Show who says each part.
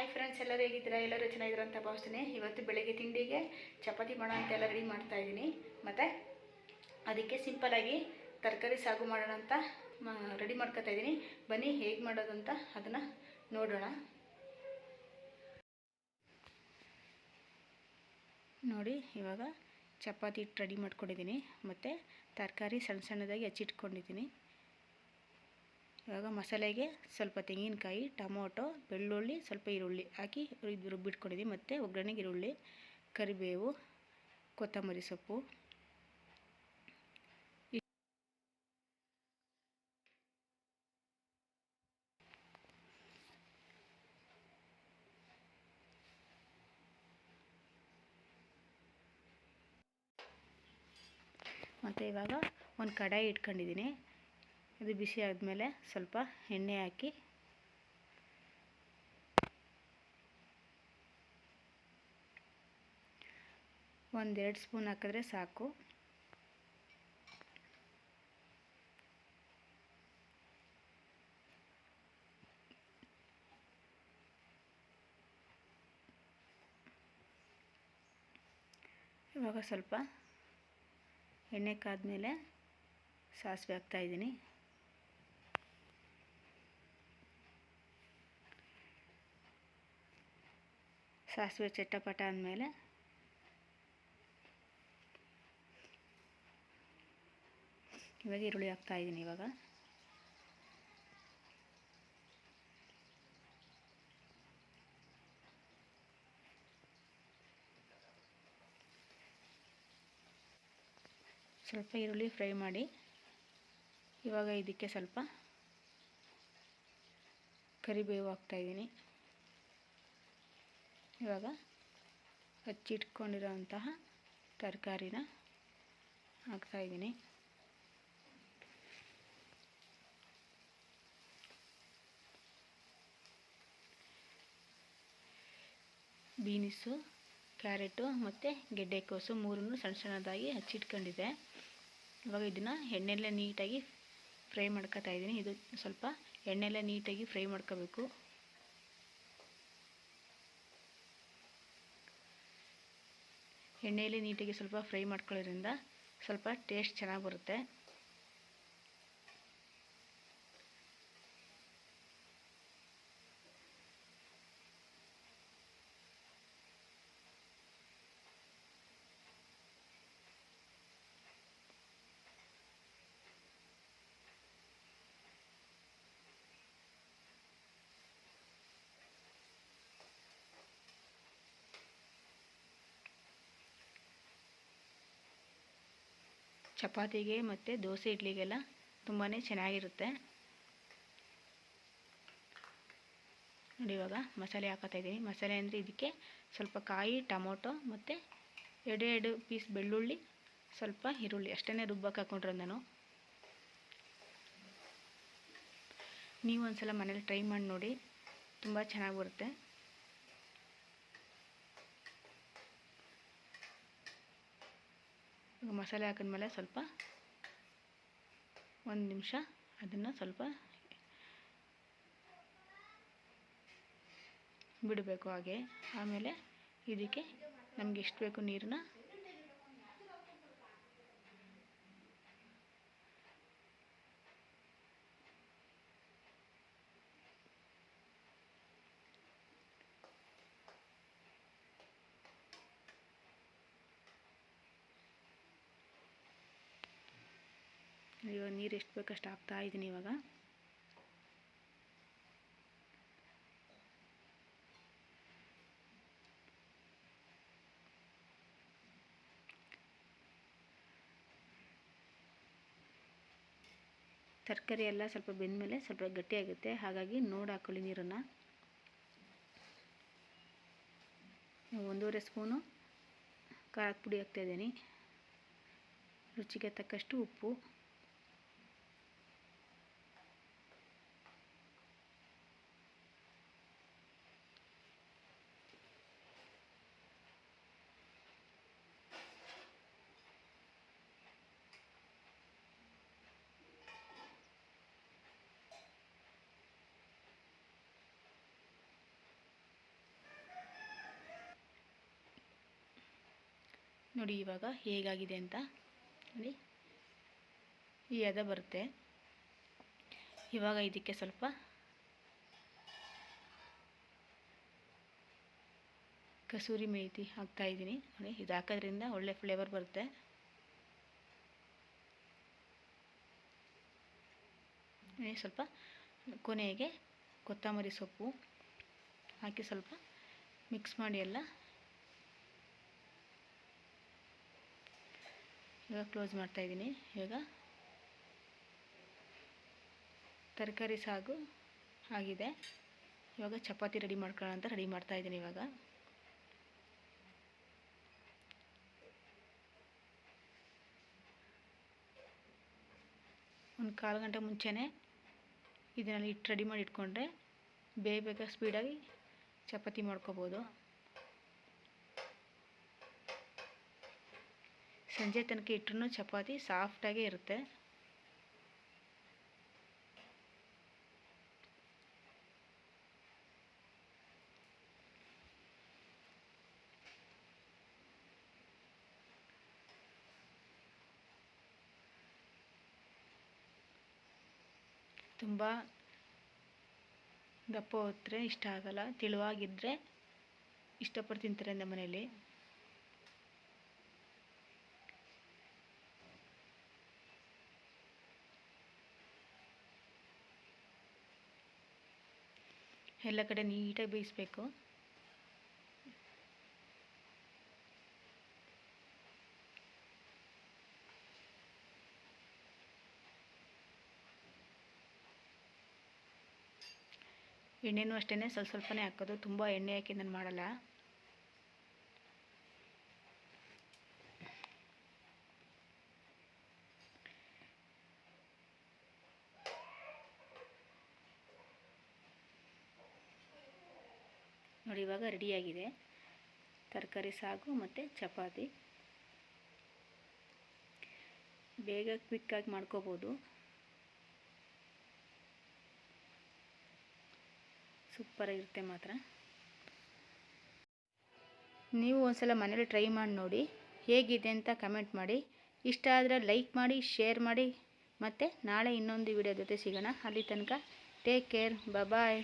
Speaker 1: Hi friends ಎಲ್ಲರೂ ಹೇಗಿದ್ದೀರಾ? ಎಲ್ಲರೂ ಚೆನ್ನಾಗಿದ್ದೀರಾ ಅಂತ ಭಾವಿಸ್ತೀನಿ. ಇವತ್ತು ಬೆಳಗ್ಗೆ ತಿಂಡಿಗೆ ಚಪಾತಿ ಮಾಡೋಣ ಅಂತ ಎಲ್ಲ ರೆಡಿ ಮಾಡ್ತಾ ಇದ್ದೀನಿ. ಮತ್ತು ಅದಕ್ಕೆ ಸಿಂಪಲಾಗಿ ತರಕಾರಿ ಸಾಗು ಮಾಡೋಣ ಅಂತ ರೆಡಿ ಮಾಡ್ಕೊತಾ ಇದ್ದೀನಿ. ಬನ್ನಿ, ಹೇಗೆ ಮಾಡೋದು ಅಂತ ಅದನ್ನು ನೋಡೋಣ. ನೋಡಿ, ಇವಾಗ ಚಪಾತಿ ಹಿಟ್ಟು ರೆಡಿ ಮಾಡ್ಕೊಂಡಿದ್ದೀನಿ. ಮತ್ತು ತರಕಾರಿ ಸಣ್ಣ ಸಣ್ಣದಾಗಿ ಹಚ್ಚಿಟ್ಕೊಂಡಿದ್ದೀನಿ. ಇವಾಗ ಮಸಾಲೆಗೆ ಸ್ವಲ್ಪ ತೆಂಗಿನಕಾಯಿ, ಟೊಮೊಟೊ, ಬೆಳ್ಳುಳ್ಳಿ, ಸ್ವಲ್ಪ ಈರುಳ್ಳಿ ಹಾಕಿ ಇದು ರುಬ್ಬಿಟ್ಕೊಂಡಿದ್ದೀನಿ ಮತ್ತು ಒಗ್ಗರಣೆಗೆ ಈರುಳ್ಳಿ, ಕರಿಬೇವು, ಕೊತ್ತಂಬರಿ ಸೊಪ್ಪು. ಮತ್ತು ಇವಾಗ ಒಂದು ಕಡಾಯಿ ಇಟ್ಕೊಂಡಿದ್ದೀನಿ. ಇದು ಬಿಸಿ ಆದಮೇಲೆ ಸ್ವಲ್ಪ ಎಣ್ಣೆ ಹಾಕಿ. ಒಂದೆರಡು ಸ್ಪೂನ್ ಹಾಕಿದ್ರೆ ಸಾಕು. ಇವಾಗ ಸ್ವಲ್ಪ ಎಣ್ಣೆ ಕಾದ ಮೇಲೆ ಸಾಸಿವೆ ಹಾಕ್ತಾಯಿದ್ದೀನಿ ಸಾಸಿವೆ ಚಟ್ಟಪಟ ಅಂದಮೇಲೆ ಇವಾಗ ಈರುಳ್ಳಿ ಹಾಕ್ತಾಯಿದ್ದೀನಿ ಇವಾಗ. ಸ್ವಲ್ಪ ಈರುಳ್ಳಿ ಫ್ರೈ ಮಾಡಿ ಇವಾಗ ಇದಕ್ಕೆ ಸ್ವಲ್ಪ ಕರಿಬೇವು ಹಾಕ್ತಾಯಿದ್ದೀನಿ ಇವಾಗ ಹಚ್ಚಿಟ್ಕೊಂಡಿರೋಂತಹ ತರಕಾರಿನ ಹಾಕ್ತಾಯಿದ್ದೀನಿ ಬೀನಿಸು, ಕ್ಯಾರೆಟು ಮತ್ತು ಗೆಡ್ಡೆಕೋಸು ಮೂರನ್ನು ಸಣ್ಣ ಸಣ್ಣದಾಗಿ ಹಚ್ಚಿಟ್ಕೊಂಡಿದೆ. ಇವಾಗ ಇದನ್ನು ಎಣ್ಣೆಲ್ಲ ನೀಟಾಗಿ ಫ್ರೈ ಮಾಡ್ಕೊತಾ ಇದ್ದೀನಿ. ಇದು ಸ್ವಲ್ಪ ಎಣ್ಣೆಲ್ಲ ನೀಟಾಗಿ ಫ್ರೈ ಮಾಡ್ಕೋಬೇಕು. ಎಣ್ಣೆಯಲ್ಲಿ ನೀಟಾಗಿ ಸ್ವಲ್ಪ ಫ್ರೈ ಮಾಡ್ಕೊಳ್ಳೋದ್ರಿಂದ ಸ್ವಲ್ಪ ಟೇಸ್ಟ್ ಚೆನ್ನಾಗಿ ಬರುತ್ತೆ. ಚಪಾತಿಗೆ ಮತ್ತು ದೋಸೆ ಇಡ್ಲಿಗೆಲ್ಲ ತುಂಬಾ ಚೆನ್ನಾಗಿರುತ್ತೆ. ನೋಡಿ ಇವಾಗ ಮಸಾಲೆ ಹಾಕೋತಾ ಇದ್ದೀನಿ. ಮಸಾಲೆ ಅಂದರೆ ಇದಕ್ಕೆ ಸ್ವಲ್ಪ ಕಾಯಿ, ಟೊಮೊಟೊ ಮತ್ತು ಎರಡು ಎರಡು ಪೀಸ್ ಬೆಳ್ಳುಳ್ಳಿ, ಸ್ವಲ್ಪ ಈರುಳ್ಳಿ ಅಷ್ಟೇ ರುಬ್ಬಕ್ಕೆ ಹಾಕ್ಕೊಂಡ್ರೆ ನಾನು ನೀವು ಒಂದ್ಸಲ ಮನೇಲಿ ಟ್ರೈ ಮಾಡಿ ನೋಡಿ. ತುಂಬ ಚೆನ್ನಾಗಿ ಬರುತ್ತೆ. ಮಸಾಲೆ ಹಾಕಿದ್ಮೇಲೆ ಸ್ವಲ್ಪ ಒಂದು ನಿಮಿಷ ಅದನ್ನು ಸ್ವಲ್ಪ ಬಿಡಬೇಕು ಹಾಗೆ. ಆಮೇಲೆ ಇದಕ್ಕೆ ನಮಗೆ ಎಷ್ಟು ಬೇಕು ನೀರನ್ನ ಇವಾಗ ನೀರು ಎಷ್ಟು ಬೇಕಷ್ಟು ಹಾಕ್ತಾ ಇದ್ದೀನಿ ಇವಾಗ. ತರಕಾರಿ ಎಲ್ಲ ಸ್ವಲ್ಪ ಬೆಂದಮೇಲೆ ಸ್ವಲ್ಪ ಗಟ್ಟಿಯಾಗುತ್ತೆ, ಹಾಗಾಗಿ ನೋಡಿ ಹಾಕೊಳ್ಳಿ ನೀರನ್ನು. ಒಂದೂವರೆ ಸ್ಪೂನು ಖಾರದ ಪುಡಿ ಹಾಕ್ತಾಯಿದ್ದೀನಿ ರುಚಿಗೆ ತಕ್ಕಷ್ಟು ಉಪ್ಪು. ನೋಡಿ ಇವಾಗ ಹೇಗಾಗಿದೆ ಅಂತ. ನೋಡಿ. ಈ ಅದ ಬರುತ್ತೆ. ಇವಾಗ ಇದಕ್ಕೆ ಸ್ವಲ್ಪ ಕಸೂರಿ ಮೇಥಿ ಹಾಕ್ತಾ ಇದ್ದೀನಿ. ನೋಡಿ, ಇದು ಹಾಕೋದ್ರಿಂದ ಒಳ್ಳೆ ಫ್ಲೇವರ್ ಬರುತ್ತೆ. ಸ್ವಲ್ಪ ಕೊನೆಗೆ ಕೊತ್ತಂಬರಿ ಸೊಪ್ಪು ಹಾಕಿ ಸ್ವಲ್ಪ ಮಿಕ್ಸ್ ಮಾಡಿ ಎಲ್ಲ ಇವಾಗ ಕ್ಲೋಸ್ ಮಾಡ್ತಾಯಿದ್ದೀನಿ ಇವಾಗ ತರಕಾರಿ ಸಾಗು ಆಗಿದೆ. ಇವಾಗ ಚಪಾತಿ ರೆಡಿ ಮಾಡ್ಕೊಳ್ಳೋಣ ಅಂತ ರೆಡಿ ಮಾಡ್ತಾಯಿದ್ದೀನಿ ಇವಾಗ. ಒಂದು ಕಾಲು ಗಂಟೆ ಮುಂಚೆನೇ ಇದನ್ನೆಲ್ಲ ಇಟ್ಟು ರೆಡಿ ಮಾಡಿ ಇಟ್ಕೊಂಡ್ರೆ ಬೇಗ ಬೇಗ ಸ್ಪೀಡಾಗಿ ಚಪಾತಿ ಮಾಡ್ಕೋಬೋದು. ಸಂಜೆ ತನಕ ಇಟ್ಟರು ಚಪಾತಿ ಸಾಫ್ಟಾಗೇ ಇರುತ್ತೆ. ತುಂಬ ದಪ್ಪ ಹೊತ್ತರೆ ಇಷ್ಟ ಆಗಲ್ಲ. ತೆಳುವಾಗಿದ್ದರೆ ಇಷ್ಟಪಟ್ಟು ತಿಂತಾರೆ ನಮ್ಮ ಮನೇಲಿ ಎಲ್ಲ ಕಡೆ ನೀಟಾಗಿ ಬೇಯಿಸ್ಬೇಕು. ಎಣ್ಣೆನೂ ಅಷ್ಟೇ ಸ್ವಲ್ಪ ಸ್ವಲ್ಪನೇ ಹಾಕೋದು. ತುಂಬ ಎಣ್ಣೆ ಹಾಕಿ ನಾನು ಮಾಡಲ್ಲ. ನೋಡಿ, ಇವಾಗ ರೆಡಿಯಾಗಿದೆ. ತರಕಾರಿ ಸಾಗು ಮತ್ತು ಚಪಾತಿ. ಬೇಗ ಕ್ವಿಕ್ಕಾಗಿ ಮಾಡ್ಕೋಬೋದು. ಸೂಪರಾಗಿರುತ್ತೆ ಮಾತ್ರ. ನೀವು ಒಂದ್ಸಲ ಮನೇಲಿ ಟ್ರೈ ಮಾಡಿ ನೋಡಿ, ಹೇಗಿದೆ ಅಂತ ಕಮೆಂಟ್ ಮಾಡಿ. ಇಷ್ಟ ಆದರೆ ಲೈಕ್ ಮಾಡಿ, ಶೇರ್ ಮಾಡಿ. ಮತ್ತು ನಾಳೆ ಇನ್ನೊಂದು ವಿಡಿಯೋ ಜೊತೆ ಸಿಗೋಣ. ಅಲ್ಲಿ ತನಕ ಟೇಕ್ ಕೇರ್. ಬಾಯ್